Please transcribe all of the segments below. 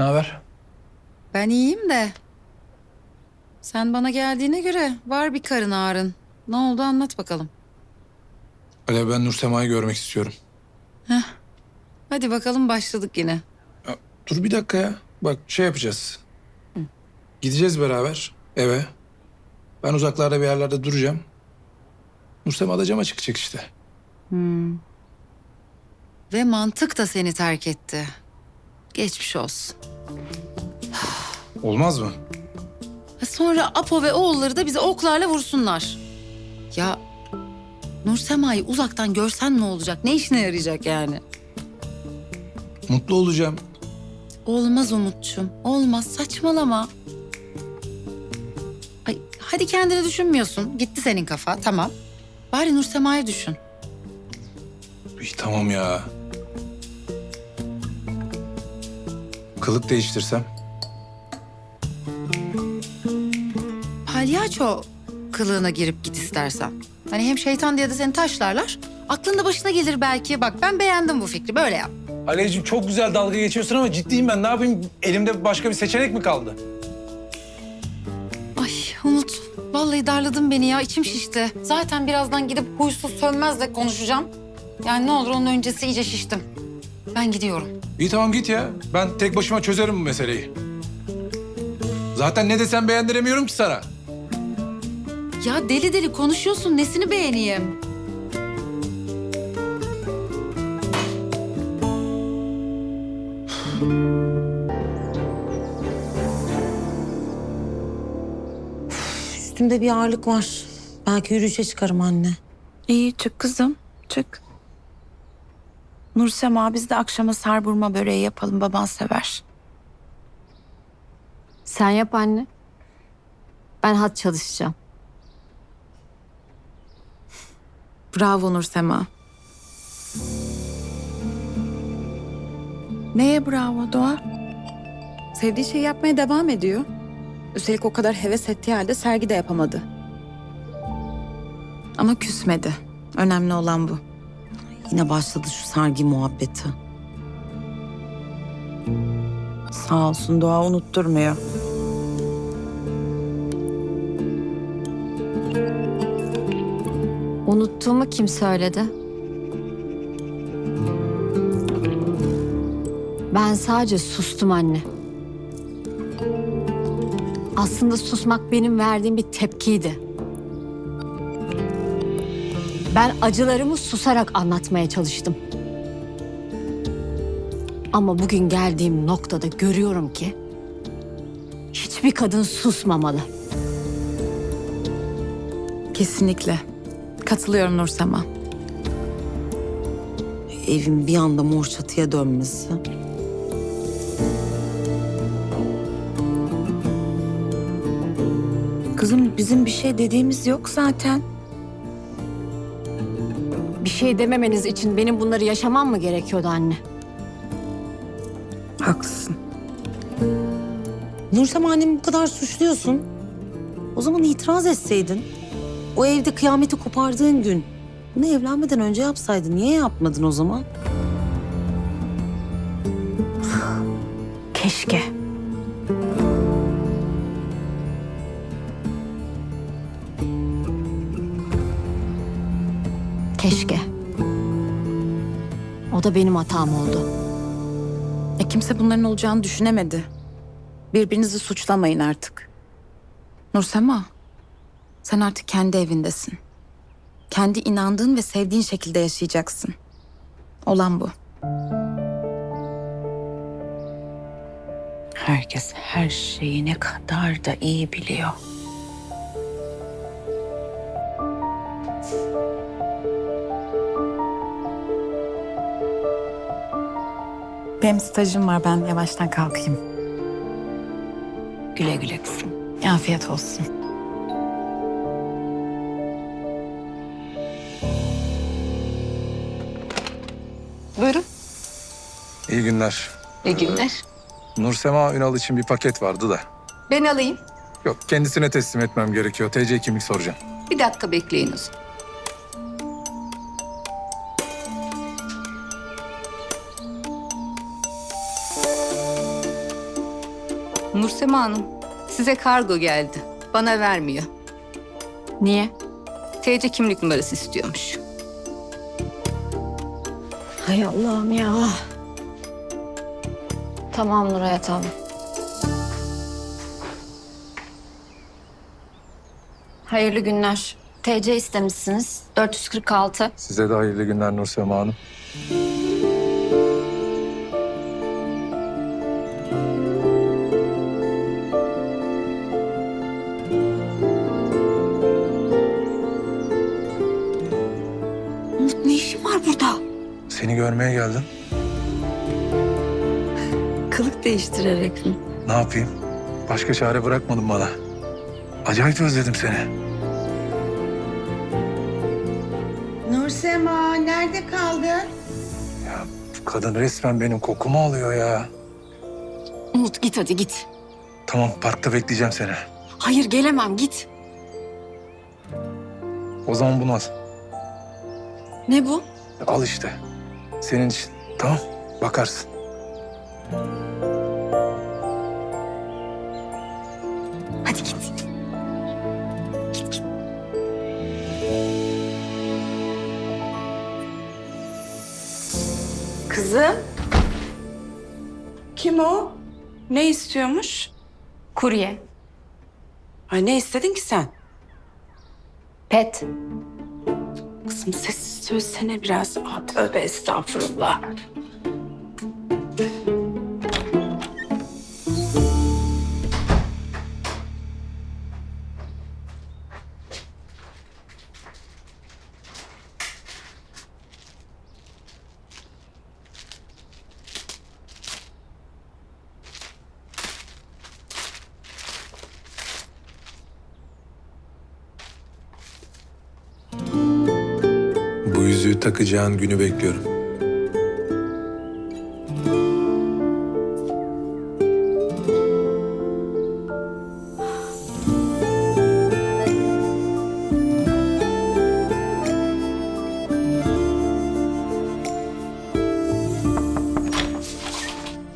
Ne haber? Ben iyiyim de. Sen bana geldiğine göre var bir karın ağrın. Ne oldu anlat bakalım. Alev ben Nur Sema'yı görmek istiyorum. Hadi bakalım başladık yine. Ya, dur bir dakika ya. Bak şey yapacağız. Gideceğiz beraber eve. Ben uzaklarda bir yerlerde duracağım. Nur Sema da cama çıkacak işte. Ve mantık da seni terk etti. Geçmiş olsun. Olmaz mı? Ha, Sonra Apo ve oğulları da bizi oklarla vursunlar. Ya Nur Sema'yı uzaktan görsen ne olacak? Ne işine yarayacak yani? Mutlu olacağım. Olmaz Umut'cum. Olmaz. Saçmalama. Ay, hadi kendini düşünmüyorsun. Gitti senin kafa. Tamam. Bari Nur Sema'yı düşün. İyi tamam ya. Kılık değiştirsem. Palyaço kılığına girip git istersen. Hani hem şeytan diye de seni taşlarlar. Aklında başına gelir belki. Bak ben beğendim bu fikri. Böyle yap. Aleyciğim çok güzel dalga geçiyorsun ama ciddiyim ben. Ne yapayım? Elimde başka bir seçenek mi kaldı? Ay Umut. Vallahi darladın beni ya. içim şişti. Zaten birazdan gidip huysuz sönmezle konuşacağım. Yani ne olur onun öncesi iyice şiştim. Ben gidiyorum. İyi tamam git ya. Ben tek başıma çözerim bu meseleyi. Zaten ne desem beğendiremiyorum ki sana. Ya deli deli konuşuyorsun. Nesini beğeneyim? Üstümde bir ağırlık var. Belki yürüyüşe çıkarım anne. İyi çık kızım çık. Nursema biz de akşama sarburma böreği yapalım baban sever. Sen yap anne. Ben hat çalışacağım. Bravo Nursema. Neye bravo Doğa? Sevdiği şeyi yapmaya devam ediyor. Üstelik o kadar heves ettiği halde sergi de yapamadı. Ama küsmedi. Önemli olan bu. Yine başladı şu sergi muhabbeti. Sağ olsun Doğa unutturmuyor. Unuttuğumu kim söyledi? Ben sadece sustum anne. Aslında susmak benim verdiğim bir tepkiydi. Ben acılarımı susarak anlatmaya çalıştım. Ama bugün geldiğim noktada görüyorum ki hiçbir kadın susmamalı. Kesinlikle. Katılıyorum Nursema. Evin bir anda mor çatıya dönmesi. Kızım bizim bir şey dediğimiz yok zaten. Şey dememeniz için benim bunları yaşamam mı gerekiyordu anne? Haklısın. Nursem annemi bu kadar suçluyorsun. O zaman itiraz etseydin. O evde kıyameti kopardığın gün. Bunu evlenmeden önce yapsaydın. Niye yapmadın o zaman? Keşke. Keşke. O da benim hatam oldu. E kimse bunların olacağını düşünemedi. Birbirinizi suçlamayın artık. Nursema, sen artık kendi evindesin. Kendi inandığın ve sevdiğin şekilde yaşayacaksın. Olan bu. Herkes her şeyi ne kadar da iyi biliyor. Benim stajım var, ben yavaştan kalkayım. Güle güle kızım. Afiyet olsun. Buyurun. İyi günler. İyi günler. Nur Sema Ünal için bir paket vardı da. Ben alayım. Yok kendisine teslim etmem gerekiyor. TC kimlik soracağım. Bir dakika bekleyiniz. Nursema Hanım, size kargo geldi. Bana vermiyor. Niye? TC kimlik numarası istiyormuş. Hay Allah'ım ya. Tamam Nurhayat abla. Hayırlı günler. TC istemişsiniz. 446. Size de hayırlı günler Nursema Hanım. Değiştirerek mi? Ne yapayım? Başka çare bırakmadın bana. Acayip özledim seni. Nursema nerede kaldın? Ya bu kadın resmen benim kokumu alıyor ya. Umut git hadi git. Tamam parkta bekleyeceğim seni. Hayır gelemem git. O zaman bunu al. Ne bu? Al işte. Senin için. Tamam bakarsın. Kızım. Kim o? Ne istiyormuş? Kurye. Ay ne istedin ki sen? Pet. Kızım sessiz söylesene biraz. Aa, tövbe estağfurullah. Yüzüğü takacağın günü bekliyorum.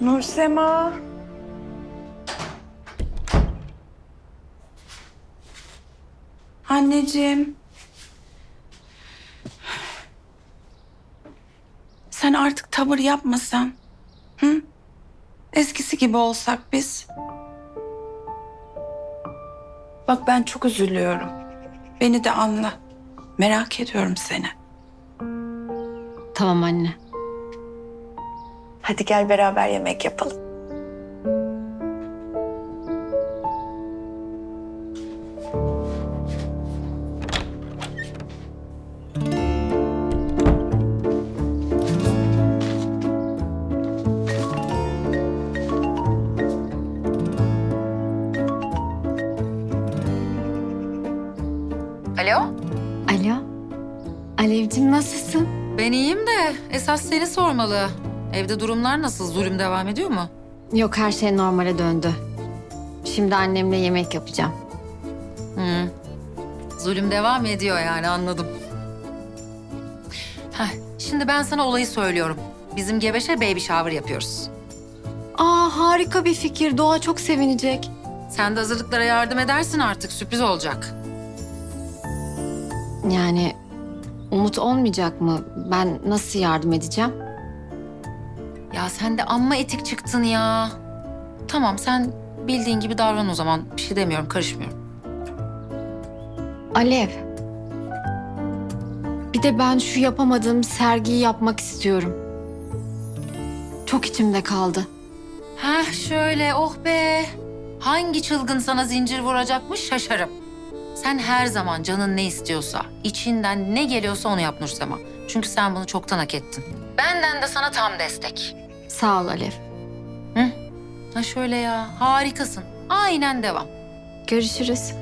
Nursema. Anneciğim. Sen artık tavır yapmasan. Hı? Eskisi gibi olsak biz. Bak ben çok üzülüyorum. Beni de anla. Merak ediyorum seni. Tamam anne. Hadi gel beraber yemek yapalım. Alevcim nasılsın? Ben iyiyim de esas seni sormalı. Evde durumlar nasıl? Zulüm devam ediyor mu? Yok her şey normale döndü. Şimdi annemle yemek yapacağım. Hı. Zulüm devam ediyor yani anladım. Heh, şimdi ben sana olayı söylüyorum. Bizim Gebeş'e baby shower yapıyoruz. Aa harika bir fikir. Doğa çok sevinecek. Sen de hazırlıklara yardım edersin artık. Sürpriz olacak. Yani Umut olmayacak mı? Ben nasıl yardım edeceğim? Ya sen de amma etik çıktın ya. Tamam sen bildiğin gibi davran o zaman. Bir şey demiyorum, karışmıyorum. Alev. Bir de ben şu yapamadığım sergiyi yapmak istiyorum. Çok içimde kaldı. Heh şöyle oh be. Hangi çılgın sana zincir vuracakmış şaşarım. Sen her zaman canın ne istiyorsa, içinden ne geliyorsa onu yap Nursema. Çünkü sen bunu çoktan hak ettin. Benden de sana tam destek. Sağ ol Alev. Ha şöyle ya, harikasın. Aynen devam. Görüşürüz.